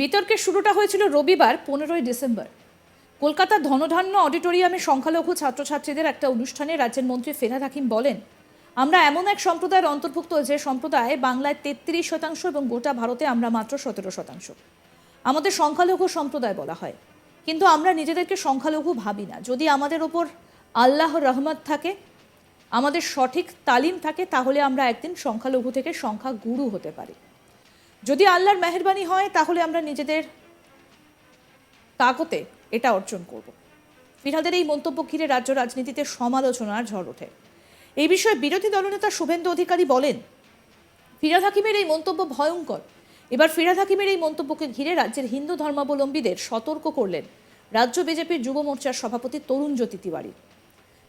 বিতর্কের শুরুটা হয়েছিল রবিবার, পনেরোই ডিসেম্বর। কলকাতার ধনধান্য অডিটোরিয়ামে সংখ্যালঘু ছাত্রছাত্রীদের একটা অনুষ্ঠানে রাজ্যের মন্ত্রী ফেরহাদ হাকিম বলেন, আমরা এমন এক সম্প্রদায়ের অন্তর্ভুক্ত যে সম্প্রদায় বাংলায় তেত্রিশ শতাংশ এবং গোটা ভারতে আমরা মাত্র সতেরো শতাংশ। আমাদের সংখ্যালঘু সম্প্রদায় বলা হয়। কিন্তু আমরা নিজেদেরকে সংখ্যালঘু ভাবি না। যদি আমাদের ওপর আল্লাহ রহমত থাকে, আমাদের সঠিক তালিম থাকে, তাহলে আমরা একদিন সংখ্যালঘু থেকে সংখ্যা গুরু হতে পারি। যদি আল্লাহর মেহরবানি হয়, তাহলে আমরা নিজেদের তাকতে এটা অর্জন করব। ফিরহাদের এই মন্তব্য ঘিরে রাজ্য রাজনীতিতে সমালোচনার ঝড় ওঠে। এই বিষয়ে বিরোধী দলনেতা শুভেন্দু অধিকারী বলেন, ফিরাদ হাকিমের এই মন্তব্য ভয়ঙ্কর। এবার ফিরাদ হাকিমের এই মন্তব্যকে ঘিরে রাজ্যের হিন্দু ধর্মাবলম্বীদের সতর্ক করলেন রাজ্য বিজেপির যুব মোর্চার সভাপতি তরুণ জ্যোতি তিওয়ারি।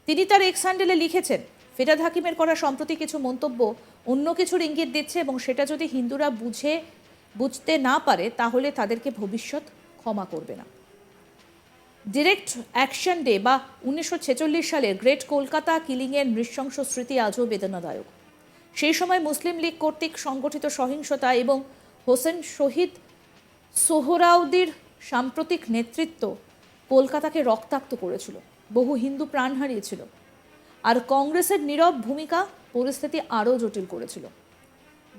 তিনি তার এক্স হ্যান্ডেলে লিখেছেন, ফিরাদ হাকিমের করা সম্প্রতি কিছু মন্তব্য অন্য কিছুর ইঙ্গিত দিচ্ছে এবং সেটা যদি হিন্দুরা বুঝে, বুঝতে না পারে, তাহলে তাদেরকে ভবিষ্যৎ ক্ষমা করবে না। ডিরেক্ট অ্যাকশন ডে বা উনিশশো সালে গ্রেট কলকাতা কিলিংয়ের নৃশংস স্মৃতি আজও বেদনাদায়ক। সেই সময় মুসলিম লীগ কর্তৃক সংগঠিত সহিংসতা এবং হোসেন শহীদ সোহরাউদ্দির সাম্প্রতিক নেতৃত্ব কলকাতাকে রক্তাক্ত করেছিল। বহু হিন্দু প্রাণ হারিয়েছিল। আর কংগ্রেসের নীরব ভূমিকা পরিস্থিতি আরও জটিল করেছিল।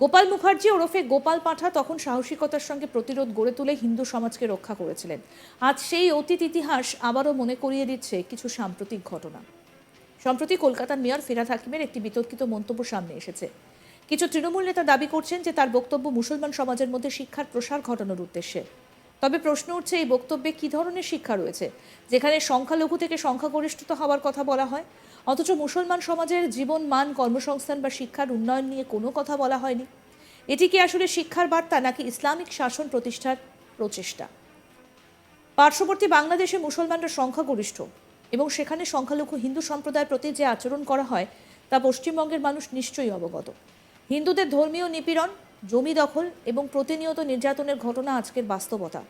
গোপাল মুখার্জি ওরফে গোপাল পাঠা তখন সাহসিকতার সঙ্গে প্রতিরোধ গড়ে তুলে হিন্দু সমাজকে রক্ষা করেছিলেন। আজ সেই অতীত ইতিহাস আবারও মনে করিয়ে দিচ্ছে কিছু সাম্প্রতিক ঘটনা। সম্প্রতি কলকাতার মেয়র ফিরাদ হাকিমের একটি বিতর্কিত মন্তব্য সামনে এসেছে। কিছু তৃণমূল নেতা দাবি করছেন যে তার বক্তব্য মুসলমান সমাজের মধ্যে শিক্ষার প্রসার ঘটানোর উদ্দেশ্যে। তবে প্রশ্ন উঠছে এই বক্তব্যে কী ধরনের শিক্ষা রয়েছে? যেখানে সংখ্যালঘু থেকে সংখ্যাগরিষ্ঠতা হওয়ার কথা বলা হয় অথচ মুসলমান সমাজের জীবন মান, কর্মসংস্থান বা শিক্ষার উন্নয়ন নিয়ে কোনো কথা বলা হয়নি। এটি কি আসলে শিক্ষার বার্তা নাকি ইসলামিক শাসন প্রতিষ্ঠার প্রচেষ্টা? পার্শ্ববর্তী বাংলাদেশে মুসলমানরা সংখ্যাগরিষ্ঠ এবং সেখানে সংখ্যালঘু হিন্দু সম্প্রদায়ের প্রতি যে আচরণ করা হয়, তা পশ্চিমবঙ্গের মানুষ নিশ্চয়ই অবগত। হিন্দুদের ধর্মীয় নিপীড়ন, জমি দখল এবং প্রতিনিয়ত নির্যাতনের ঘটনা আজকের বাস্তবতা।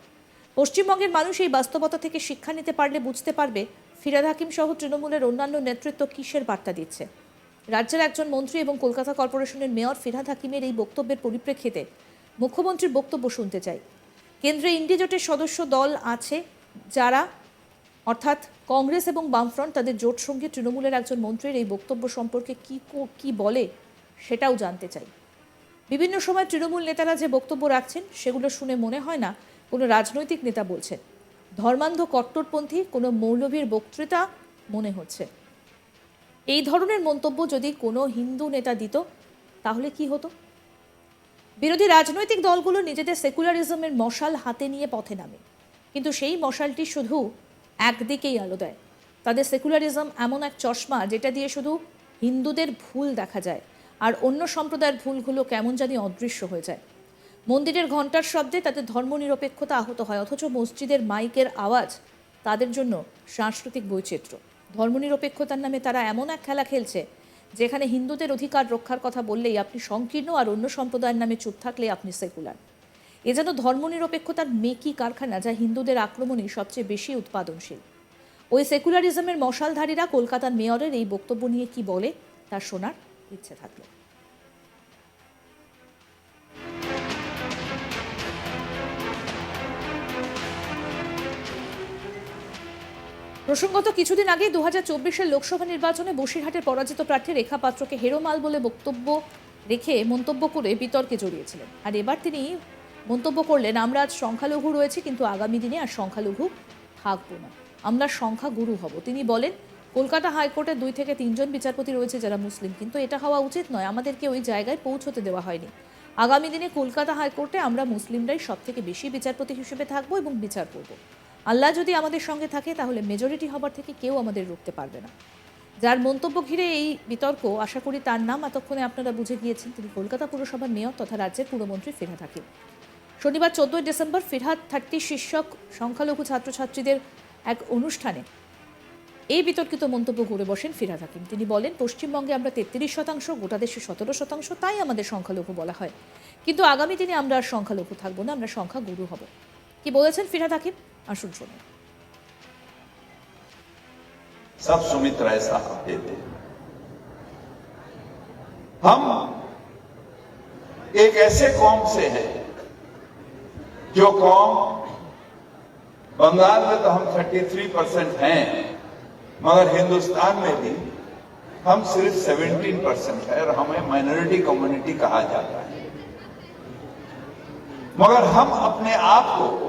পশ্চিমবঙ্গের মানুষ এই বাস্তবতা থেকে শিক্ষা নিতে পারলে বুঝতে পারবে ফিরাদ হাকিম সহ তৃণমূলের অন্যান্য নেতৃত্ব কিসের বার্তা দিচ্ছে? রাজ্যের একজন মন্ত্রী এবং কলকাতা কর্পোরেশনের মেয়র ফিরহাদ হাকিমের এই বক্তব্যের পরিপ্রেক্ষিতে মুখ্যমন্ত্রীর বক্তব্য শুনতে চাই। কেন্দ্রে ইন্ডিজোটের সদস্য দল আছে যারা, অর্থাৎ কংগ্রেস এবং বামফ্রন্ট, তাদের জোট সঙ্গে তৃণমূলের একজন মন্ত্রীর এই বক্তব্য সম্পর্কে কো- কি বলে সেটাও জানতে চাই। বিভিন্ন সময় তৃণমূল নেতারা যে বক্তব্য রাখছেন, সেগুলো শুনে মনে হয় না কোনো রাজনৈতিক নেতা বলছেন। ধর্মান্ধ কট্টরপন্থী কোনো মৌলভীর বক্তৃতা মনে হচ্ছে। এই ধরনের মন্তব্য যদি কোনো হিন্দু নেতা দিত, তাহলে কি হতো? বিরোধী রাজনৈতিক দলগুলো নিজেদের সেকুলারিজমের মশাল হাতে নিয়ে পথে নামে। কিন্তু সেই মশালটি শুধু একদিকেই আলো দেয়। তাদের সেকুলারিজম এমন এক চশমা যেটা দিয়ে শুধু হিন্দুদের ভুল দেখা যায়, আর অন্য সম্প্রদায়ের ভুলগুলো কেমন জানি অদৃশ্য হয়ে যায়। মন্দিরের ঘণ্টার শব্দে তাদের ধর্মনিরপেক্ষতা আহত হয়, অথচ মসজিদের মাইকের আওয়াজ তাদের জন্য সাংস্কৃতিক বৈচিত্র্য। ধর্মনিরপেক্ষতার নামে তারা এমন এক খেলা খেলছে, যেখানে হিন্দুদের অধিকার রক্ষার কথা বললেই আপনি সংকীর্ণ আর অন্য সম্প্রদায়ের নামে চুপ থাকলে আপনি সেকুলার। এ যেন ধর্মনিরপেক্ষতার মেকি কারখানা, যা হিন্দুদের আক্রমণে সবচেয়ে বেশি উৎপাদনশীল। ওই সেকুলারিজমের মশালধারীরা কলকাতার মেয়রের এই বক্তব্য নিয়ে কি বলে, তা শোনার ইচ্ছে থাকল। প্রসঙ্গত, কিছুদিন আগে দু হাজার লোকসভা নির্বাচনে বসিরহাটের পরাজিত প্রার্থী রেখা পাত্রকে হেরোমাল বলে বক্তব্য রেখে মন্তব্য করে বিতর্কে জড়িয়েছিলেন। আর এবার তিনি মন্তব্য করলেন, আমরা আজ সংখ্যালঘু রয়েছে, কিন্তু আগামী দিনে আর সংখ্যালঘু থাকব না। আমরা সংখ্যাগুরু হব। তিনি বলেন, কলকাতা হাইকোর্টে দুই থেকে তিনজন বিচারপতি রয়েছে যারা মুসলিম, কিন্তু এটা হওয়া উচিত নয়। আমাদেরকে ওই জায়গায় পৌঁছতে দেওয়া হয়নি। আগামী দিনে কলকাতা হাইকোর্টে আমরা মুসলিমরাই সব থেকে বেশি বিচারপতি হিসেবে থাকব এবং বিচার করব। আল্লাহ যদি আমাদের সঙ্গে থাকে, তাহলে মেজরিটি হবার থেকে কেউ আমাদের রুখতে পারবে না। যার মন্তব্য ঘিরে এই বিতর্ক, আশা করি তার নাম এতক্ষণে আপনারা বুঝে গিয়েছেন। তিনি কলকাতা পুরসভার মেয়র তথা রাজ্যের পুরমন্ত্রী ফিরহাদ হাকিম। শনিবার চোদ্দই ডিসেম্বর ফিরহাদ থার্টি শীর্ষক সংখ্যালঘু ছাত্রছাত্রীদের এক অনুষ্ঠানে এই বিতর্কিত মন্তব্য করে বসেন ফিরহাদ হাকিম। তিনি বলেন, পশ্চিমবঙ্গে আমরা তেত্রিশ শতাংশ, গোটা দেশে সতেরো শতাংশ, তাই আমাদের সংখ্যালঘু বলা হয়। কিন্তু আগামী দিনে আমরা আর সংখ্যালঘু থাকব না, আমরা সংখ্যা গুরু হব। কি বলেছেন ফিরহাদ হাকিম? আসুন শুনুন सब सुमित्रा साथ देते हैं हम एक ऐसे कौम से हैं जो कौम बंगाल में तो हम 33 परसेंट हैं मगर हिंदुस्तान में भी हम सिर्फ 17 परसेंट है और हमें माइनॉरिटी कम्युनिटी कहा जाता है मगर हम अपने आप को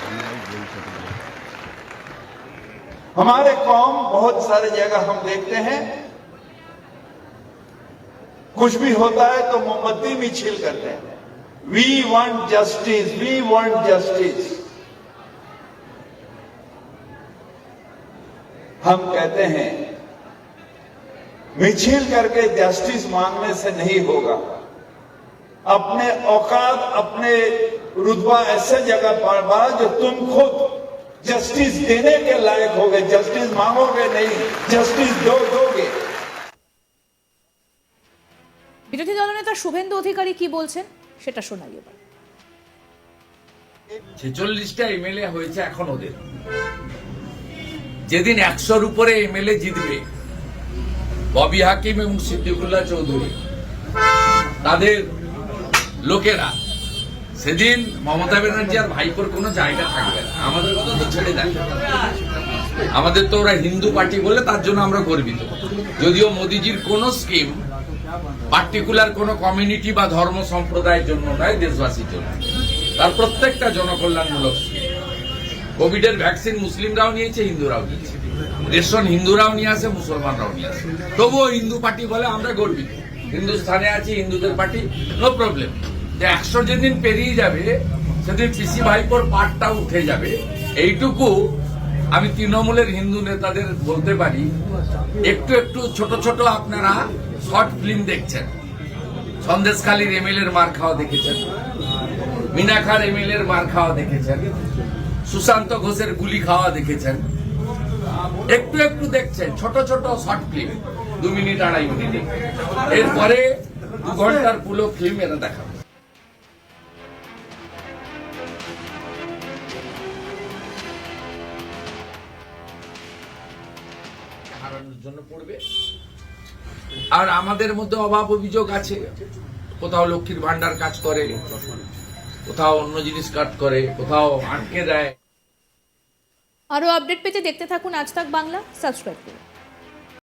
हमारे कौम बहुत सारे जगह हम देखते हैं। कुछ भी होता है तो मोमबत्ती भी छील करते हैं। We want justice we want justice हम कहते हैं, मिछिल करके जस्टिस मांगने से नहीं होगा। अपने औकात, अपने रुतबा ऐसे जगह पर बड़ा जो तुम खुद जस्टिस देने के लायक होगे जस्टिस मांगोगे नहीं जस्टिस दो दोगे বিরোধী দলনেতা শুভেন্দু অধিকারী কি বলছেন সেটা শোনাই এবার ছেচল্লিশটা এমএলএ হয়েছে এখন ওদের যেদিন একশোর উপরে এমএলএ জিতবে ববি হাকিম এবং সিদ্দিকুল্লাহ চৌধুরী তাদের লোকেরা সেদিন মমতা ব্যানার্জি আর ভাইপোর কোনো জায়গা থাকবে না। আমাদের কথা তো ছেড়ে দেয় আমাদের তো ওরা হিন্দু পার্টি বলে তার জন্য আমরা গর্বিত। যদিও মোদিজির কোন স্কিম পার্টিকুলার কোন কমিউনিটি বা ধর্ম সম্প্রদায়ের জন্য নয়, দেশবাসীর জন্য। তার প্রত্যেকটা জনকল্যাণমূলক স্কিম। কোভিডের ভ্যাকসিন মুসলিমরাও নিয়েছে, হিন্দুরাও নিয়েছে। রেশন হিন্দুরাও নিয়ে আসে, মুসলমানরাও নিয়ে আসে। তবুও হিন্দু পার্টি বলে আমরা গর্বিত। হিন্দুস্থানে আছি, হিন্দুদের পার্টি নো প্রবলেম যে একশো যেদিন পেরিয়ে যাবে, সেদিন পিসি ভাইপোর পাটটা উঠে যাবে। এইটুকু আমি তৃণমূলের হিন্দু নেতাদের বলতে পারি। একটু একটু ছোট ছোট আপনারা শর্ট ফিল্ম দেখছেন। সন্দেশখালীর এমএলএর মার খাওয়া দেখেছেন। মিনাখার এমএলএর মার খাওয়া দেখেছেন। সুশান্ত ঘোষের গুলি খাওয়া দেখেছেন। একটু একটু দেখছেন, ছোট ছোট শর্ট ফিল্ম। দু মিনিট, আড়াই মিনিট। এরপরে দু ঘণ্টার পুরো ফিল্ম এরা দেখাবে। জন্য পড়বে। আর আমাদের মধ্যে অভাব অভিযোগ আছে। কোথাও লক্ষ্মীর ভান্ডার কাজ করে, কোথাও অন্য জিনিস কাজ করে, কোথাও আটকে দেয়। আরও আপডেট পেতে দেখতে থাকুন আজ তাক বাংলা, সাবস্ক্রাইব করুন।